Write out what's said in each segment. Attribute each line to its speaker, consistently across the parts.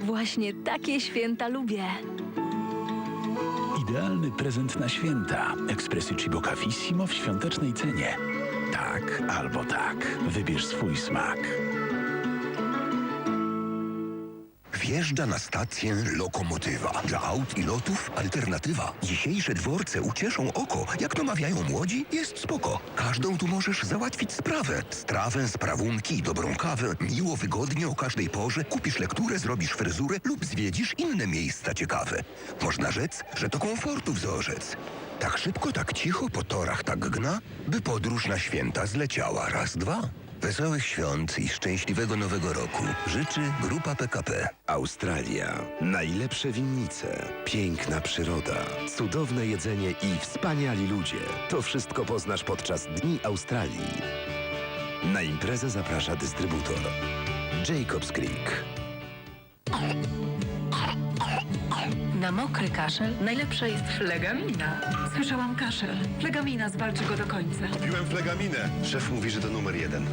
Speaker 1: Właśnie takie święta lubię.
Speaker 2: Idealny prezent na święta. Ekspresy Cibo Cafissimo w świątecznej cenie. Tak albo tak. Wybierz swój smak.
Speaker 3: Wjeżdża na stację lokomotywa. Dla aut i lotów alternatywa. Dzisiejsze dworce ucieszą oko. Jak to mawiają młodzi, jest spoko. Każdą tu możesz załatwić sprawę. Strawę, sprawunki dobrą kawę. Miło, wygodnie, o każdej porze. Kupisz lekturę, zrobisz fryzurę lub zwiedzisz inne miejsca ciekawe. Można rzec, że to komfortu wzorzec. Tak szybko, tak cicho, po torach tak gna, by podróż na święta zleciała raz, dwa. Wesołych świąt i szczęśliwego nowego roku życzy Grupa PKP.
Speaker 4: Australia. Najlepsze winnice, piękna przyroda, cudowne jedzenie i wspaniali ludzie. To wszystko poznasz podczas Dni Australii. Na imprezę zaprasza dystrybutor Jacobs Creek.
Speaker 5: Na mokry kaszel najlepsza jest flegamina.
Speaker 6: Słyszałam kaszel. Flegamina zwalczy go do końca.
Speaker 7: Piłem flegaminę. Szef mówi, że to numer jeden.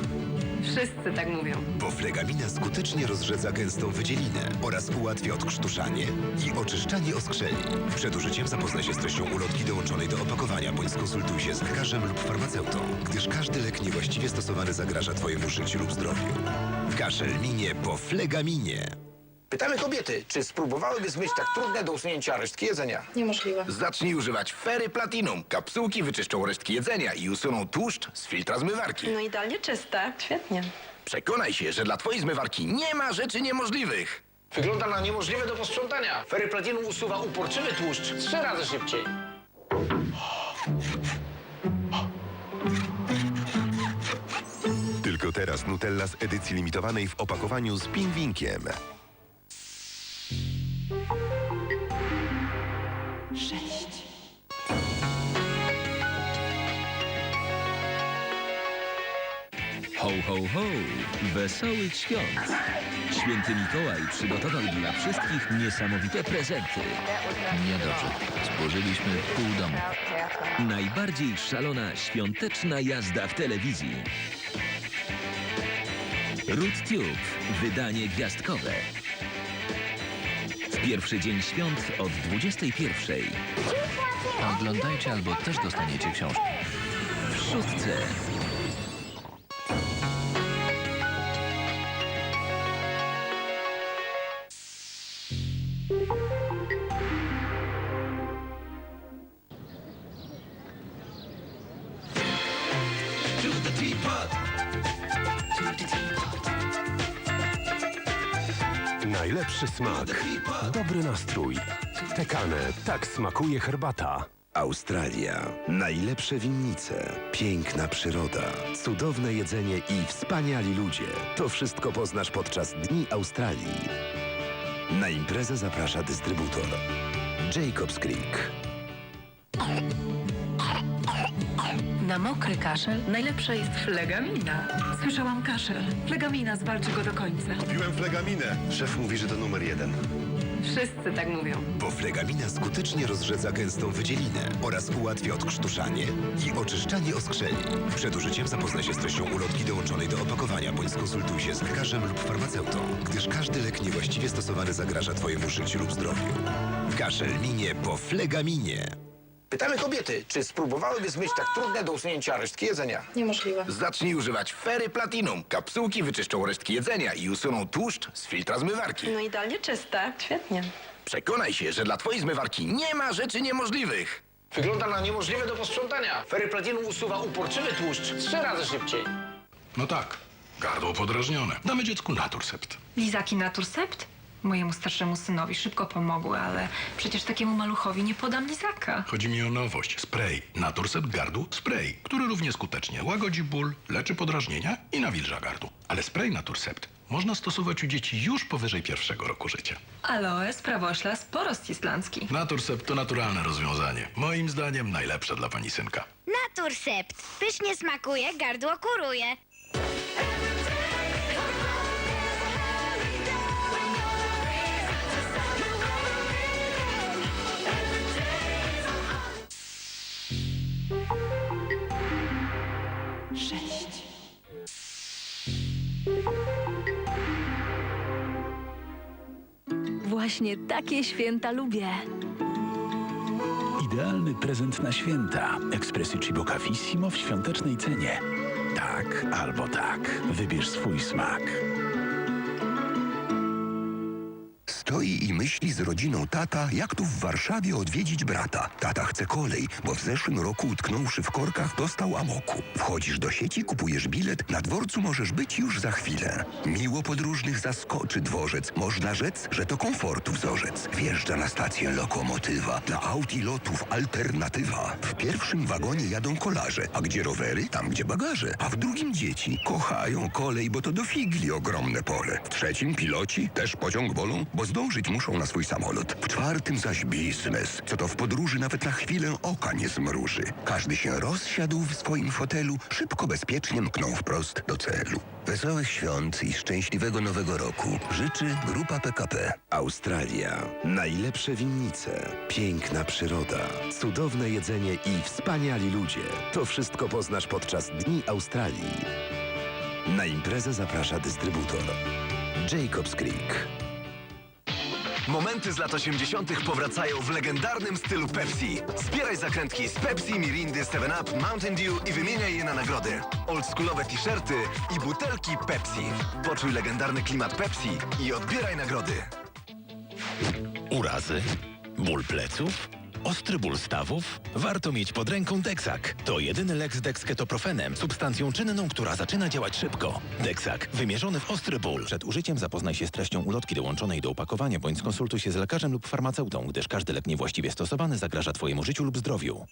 Speaker 5: Wszyscy tak mówią.
Speaker 4: Bo flegamina skutecznie rozrzedza gęstą wydzielinę oraz ułatwia odkrztuszanie i oczyszczanie oskrzeli. Przed użyciem zapoznaj się z treścią ulotki dołączonej do opakowania bądź skonsultuj się z lekarzem lub farmaceutą, gdyż każdy lek niewłaściwie stosowany zagraża Twojemu życiu lub zdrowiu. Kaszel minie po flegaminie.
Speaker 8: Pytamy kobiety, czy spróbowałyby zmyć tak trudne do usunięcia resztki jedzenia?
Speaker 6: Niemożliwe.
Speaker 8: Zacznij używać Fery Platinum. Kapsułki wyczyszczą resztki jedzenia i usuną tłuszcz z filtra zmywarki.
Speaker 5: No idealnie czyste. Świetnie.
Speaker 8: Przekonaj się, że dla twojej zmywarki nie ma rzeczy niemożliwych. Wygląda na niemożliwe do posprzątania. Fery Platinum usuwa uporczywy tłuszcz trzy razy szybciej.
Speaker 7: Tylko teraz Nutella z edycji limitowanej w opakowaniu z pingwinkiem.
Speaker 9: Ho, ho, ho! Wesołych świąt! Święty Mikołaj przygotował dla wszystkich niesamowite prezenty. Niedobrze. Spożyliśmy pół domu. Najbardziej szalona świąteczna jazda w telewizji. Root Tube. Wydanie gwiazdkowe. Pierwszy dzień świąt od 21. Oglądajcie albo też dostaniecie książkę. W szóstce.
Speaker 10: Najlepszy smak, dobry nastrój. Tekane, tak smakuje herbata.
Speaker 4: Australia. Najlepsze winnice, piękna przyroda, cudowne jedzenie i wspaniali ludzie. To wszystko poznasz podczas Dni Australii. Na imprezę zaprasza dystrybutor Jacobs Creek.
Speaker 5: Na mokry kaszel najlepsza jest flegamina.
Speaker 6: Słyszałam kaszel. Flegamina zwalczy go do końca.
Speaker 7: Piłem flegaminę. Szef mówi, że to numer jeden.
Speaker 5: Wszyscy tak mówią.
Speaker 4: Bo flegamina skutecznie rozrzedza gęstą wydzielinę oraz ułatwia odkrztuszanie i oczyszczanie oskrzeli. Przed użyciem zapoznaj się z treścią ulotki dołączonej do opakowania bądź skonsultuj się z lekarzem lub farmaceutą, gdyż każdy lek niewłaściwie stosowany zagraża Twojemu życiu lub zdrowiu. Kaszel minie po flegaminie.
Speaker 8: Pytamy kobiety, czy spróbowałyby zmyć tak trudne do usunięcia resztki jedzenia?
Speaker 6: Niemożliwe.
Speaker 8: Zacznij używać Fery Platinum. Kapsułki wyczyszczą resztki jedzenia i usuną tłuszcz z filtra zmywarki.
Speaker 5: No idealnie czyste. Świetnie.
Speaker 8: Przekonaj się, że dla twojej zmywarki nie ma rzeczy niemożliwych. Wygląda na niemożliwe do posprzątania. Fery Platinum usuwa uporczywy tłuszcz trzy razy szybciej.
Speaker 11: No tak, gardło podrażnione. Damy dziecku Naturcept.
Speaker 6: Lizaki Naturcept? Mojemu starszemu synowi szybko pomogły, ale przecież takiemu maluchowi nie podam lizaka.
Speaker 11: Chodzi mi o nowość. Spray. Naturcept gardło spray, który równie skutecznie łagodzi ból, leczy podrażnienia i nawilża gardło. Ale spray Naturcept można stosować u dzieci już powyżej pierwszego roku życia.
Speaker 6: Aloes, prawoślas, porost islandzki.
Speaker 11: Naturcept to naturalne rozwiązanie. Moim zdaniem najlepsze dla pani synka.
Speaker 12: Naturcept. Pysznie smakuje, gardło kuruje.
Speaker 1: Właśnie takie święta lubię.
Speaker 2: Idealny prezent na święta. Ekspresy Cibo Cafissimo w świątecznej cenie. Tak albo tak. Wybierz swój smak.
Speaker 3: Stoi i myśli z rodziną tata, jak tu w Warszawie odwiedzić brata. Tata chce kolej, bo w zeszłym roku utknąwszy w korkach dostał amoku. Wchodzisz do sieci, kupujesz bilet, na dworcu możesz być już za chwilę. Miło podróżnych zaskoczy dworzec. Można rzec, że to komfortu wzorzec. Wjeżdża na stację lokomotywa. Dla aut i lotów alternatywa. W pierwszym wagonie jadą kolarze, a gdzie rowery, tam gdzie bagaże. A w drugim dzieci kochają kolej, bo to do figli ogromne pole. W trzecim piloci też pociąg wolą, bo zdążyć muszą na swój samolot. W czwartym zaś biznes, co to w podróży nawet na chwilę oka nie zmruży. Każdy się rozsiadł w swoim fotelu, szybko, bezpiecznie mknął wprost do celu. Wesołych świąt i szczęśliwego nowego roku życzy Grupa PKP.
Speaker 4: Australia. Najlepsze winnice, piękna przyroda, cudowne jedzenie i wspaniali ludzie. To wszystko poznasz podczas Dni Australii. Na imprezę zaprasza dystrybutor Jacobs Creek.
Speaker 8: Momenty z lat 80. powracają w legendarnym stylu Pepsi. Zbieraj zakrętki z Pepsi, Mirindy, 7up, Mountain Dew i wymieniaj je na nagrody. Oldschoolowe t-shirty i butelki Pepsi. Poczuj legendarny klimat Pepsi i odbieraj nagrody.
Speaker 2: Urazy? Ból pleców? Ostry ból stawów? Warto mieć pod ręką Dexac. To jedyny lek z dexketoprofenem, substancją czynną, która zaczyna działać szybko. Dexac, wymierzony w ostry ból. Przed użyciem zapoznaj się z treścią ulotki dołączonej do opakowania, bądź skonsultuj się z lekarzem lub farmaceutą, gdyż każdy lek niewłaściwie stosowany zagraża Twojemu życiu lub zdrowiu.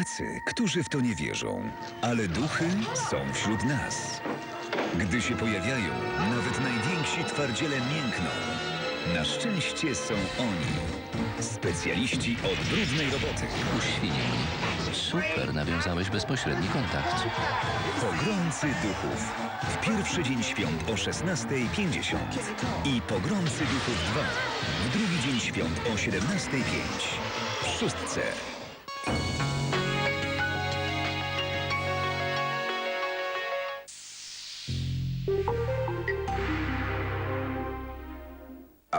Speaker 3: Tacy, którzy w to nie wierzą, ale duchy są wśród nas. Gdy się pojawiają, nawet najwięksi twardziele miękną. Na szczęście są oni. Specjaliści od brudnej roboty.
Speaker 9: Uświnij. Super, nawiązałeś bezpośredni kontakt.
Speaker 3: Pogromcy duchów. W pierwszy dzień świąt o 16.50. I Pogromcy duchów 2. W drugi dzień świąt o 17.05. W szóstce.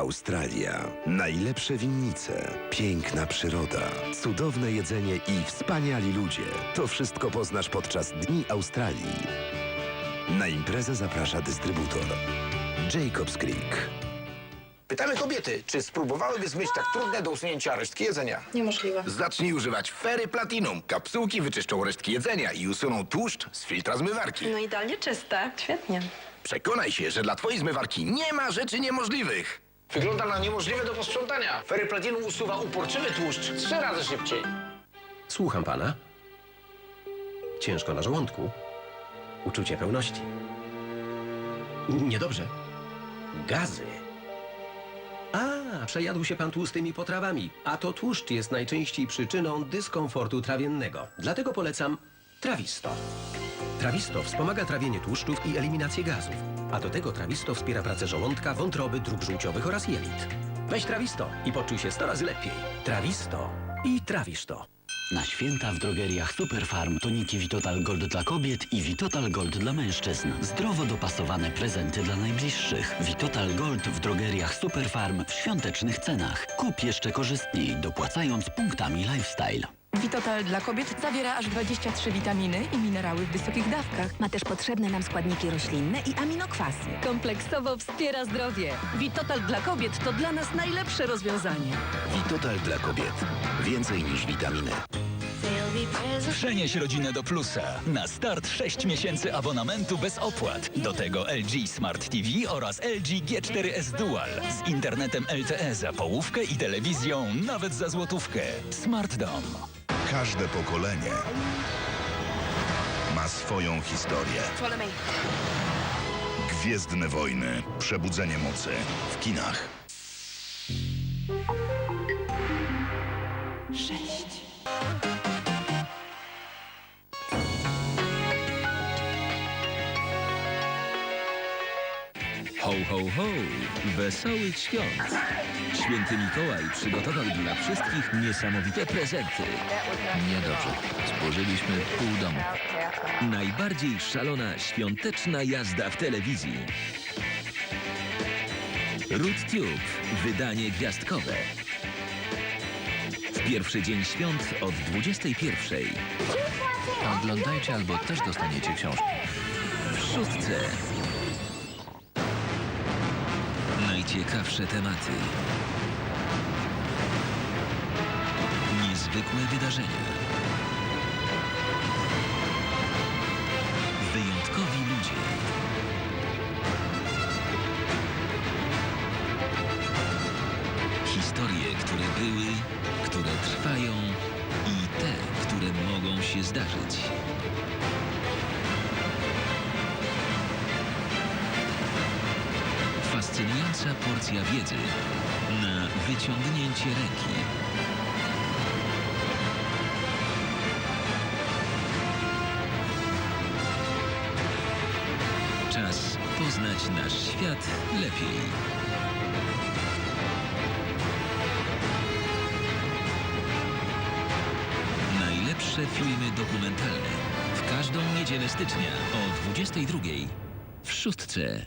Speaker 4: Australia. Najlepsze winnice, piękna przyroda, cudowne jedzenie i wspaniali ludzie. To wszystko poznasz podczas Dni Australii. Na imprezę zaprasza dystrybutor Jacobs Creek.
Speaker 8: Pytamy kobiety, czy spróbowałyby zmyć tak trudne do usunięcia resztki jedzenia?
Speaker 5: Niemożliwe.
Speaker 8: Zacznij używać Fery Platinum. Kapsułki wyczyszczą resztki jedzenia i usuną tłuszcz z filtra zmywarki.
Speaker 5: No idealnie czyste. Świetnie.
Speaker 8: Przekonaj się, że dla twojej zmywarki nie ma rzeczy niemożliwych. Wygląda na niemożliwe do posprzątania. Fery Platinum usuwa uporczywy tłuszcz trzy razy szybciej.
Speaker 13: Słucham pana. Ciężko na żołądku. Uczucie pełności. Niedobrze. Gazy. A, przejadł się pan tłustymi potrawami, a to tłuszcz jest najczęściej przyczyną dyskomfortu trawiennego. Dlatego polecam Trawisto. Trawisto wspomaga trawienie tłuszczów i eliminację gazów. A do tego Trawisto wspiera pracę żołądka, wątroby, dróg żółciowych oraz jelit. Weź Trawisto i poczuj się 100 razy lepiej. Trawisto i trawisz to.
Speaker 14: Na święta w drogeriach Superfarm toniki Vitotal Gold dla kobiet i Vitotal Gold dla mężczyzn. Zdrowo dopasowane prezenty dla najbliższych. Vitotal Gold w drogeriach Superfarm w świątecznych cenach. Kup jeszcze korzystniej, dopłacając punktami Lifestyle.
Speaker 5: Vitotal dla kobiet zawiera aż 23 witaminy i minerały w wysokich dawkach.
Speaker 1: Ma też potrzebne nam składniki roślinne i aminokwasy. Kompleksowo wspiera zdrowie.
Speaker 5: Vitotal dla kobiet to dla nas najlepsze rozwiązanie.
Speaker 2: Vitotal dla kobiet. Więcej niż witaminy.
Speaker 14: Przenieś rodzinę do plusa. Na start 6 miesięcy abonamentu bez opłat. Do tego LG Smart TV oraz LG G4S Dual z internetem LTE za połówkę i telewizją nawet za złotówkę. Smart Dom.
Speaker 11: Każde pokolenie ma swoją historię. Gwiezdne wojny. Przebudzenie mocy. W kinach.
Speaker 9: Ho, ho! Wesołych świąt! Święty Mikołaj przygotował dla wszystkich niesamowite prezenty. Niedobrze. Zburzyliśmy pół domu. Najbardziej szalona świąteczna jazda w telewizji. Root Tube. Wydanie gwiazdkowe. W pierwszy dzień świąt od 21. Oglądajcie albo też dostaniecie książkę. W szóstce. Najciekawsze tematy. Niezwykłe wydarzenia. Wyjątkowi ludzie. Historie, które były, które trwają i te, które mogą się zdarzyć. Fascynująca porcja wiedzy na wyciągnięcie ręki. Czas poznać nasz świat lepiej. Najlepsze filmy dokumentalne. W każdą niedzielę stycznia o 22.00 w szóstce.